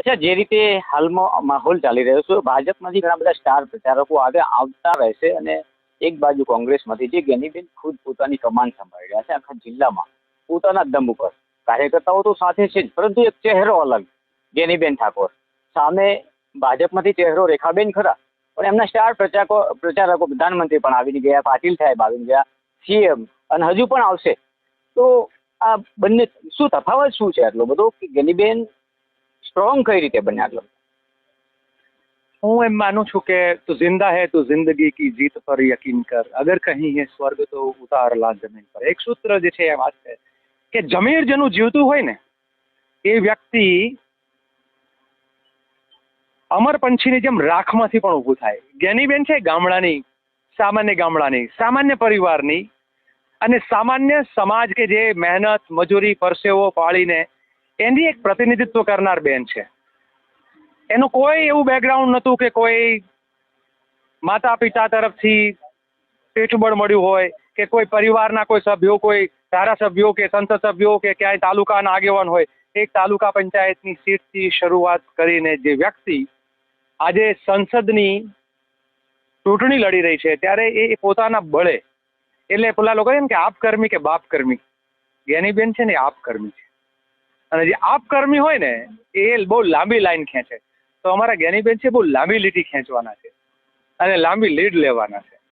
અચ્છા, જે રીતે હાલમાં માહોલ ચાલી રહ્યો છે, ભાજપમાંથી ઘણા બધા સ્ટાર પ્રચારકો આગળ આવતા રહેશે અને એક બાજુ કોંગ્રેસમાંથી જે ગેનીબેન ખુદ પોતાની કમાન સંભાળી રહ્યા છે આખા જિલ્લામાં, પોતાના દમ ઉપર. કાર્યકર્તાઓ તો સાથે છે જ, પરંતુ એક ચહેરો અલગ, ગેનીબેન ઠાકોર. સામે ભાજપમાંથી ચહેરો રેખાબેન ખરા, પણ એમના સ્ટાર પ્રચારકો પ્રચારકો, પ્રધાનમંત્રી પણ આવીને ગયા, પાટીલ સાહેબ આવીને ગયા, સીએમ, અને હજુ પણ આવશે. તો આ બંને શું તફાવત શું છે આટલો બધો? કે ગેનીબેન સ્ટ્રોંગ કઈ રીતે આટલો હું એમ માનું છું કે તું જિંદા હે, તો જિંદગી કી જીત પર યકીન કર. અગર કહી હે સ્વર્ગ તો ઉતાર લા જમીન પર. એક સૂત્ર જે છે એ વાત છે કે જમીર જેનું જીવતું હોય ને, એ વ્યક્તિ અમર પંછીની જેમ રાખમાંથી પણ ઊભું થાય. જ્ઞાનીબેન છે, ગામડાની, સામાન્ય ગામડાની, સામાન્ય પરિવારની અને સામાન્ય સમાજ કે જે મહેનત, મજૂરી, પરસેવો પાળીને એની એક પ્રતિનિધિત્વ કરનાર બેન છે. એનું કોઈ એવું બેકગ્રાઉન્ડ નહોતું કે કોઈ માતા પિતા તરફથી પીઠબળ મળ્યું હોય કે કોઈ પરિવારના કોઈ સભ્યો, કોઈ ધારાસભ્યો કે સંસદ સભ્યો કે ક્યાંય તાલુકાના આગેવાન હોય. એક તાલુકા પંચાયતની સીટથી શરૂઆત કરીને જે વ્યક્તિ આજે સંસદની ચૂંટણી લડી રહી છે, ત્યારે એ પોતાના બળે, એટલે પેલા લોકો એમ કે આપકર્મી કે બાપકર્મી. જ્ઞાનીબેન છે ને આપકર્મી છે. અને જે આપકર્મી હોય ને, એ બહુ લાંબી લાઈન ખેંચે. તો અમારા જ્ઞાનીબેન છે, બહુ લાંબી લીટી ખેંચવાના છે. અને લાંબી લીડ લેવાના છે.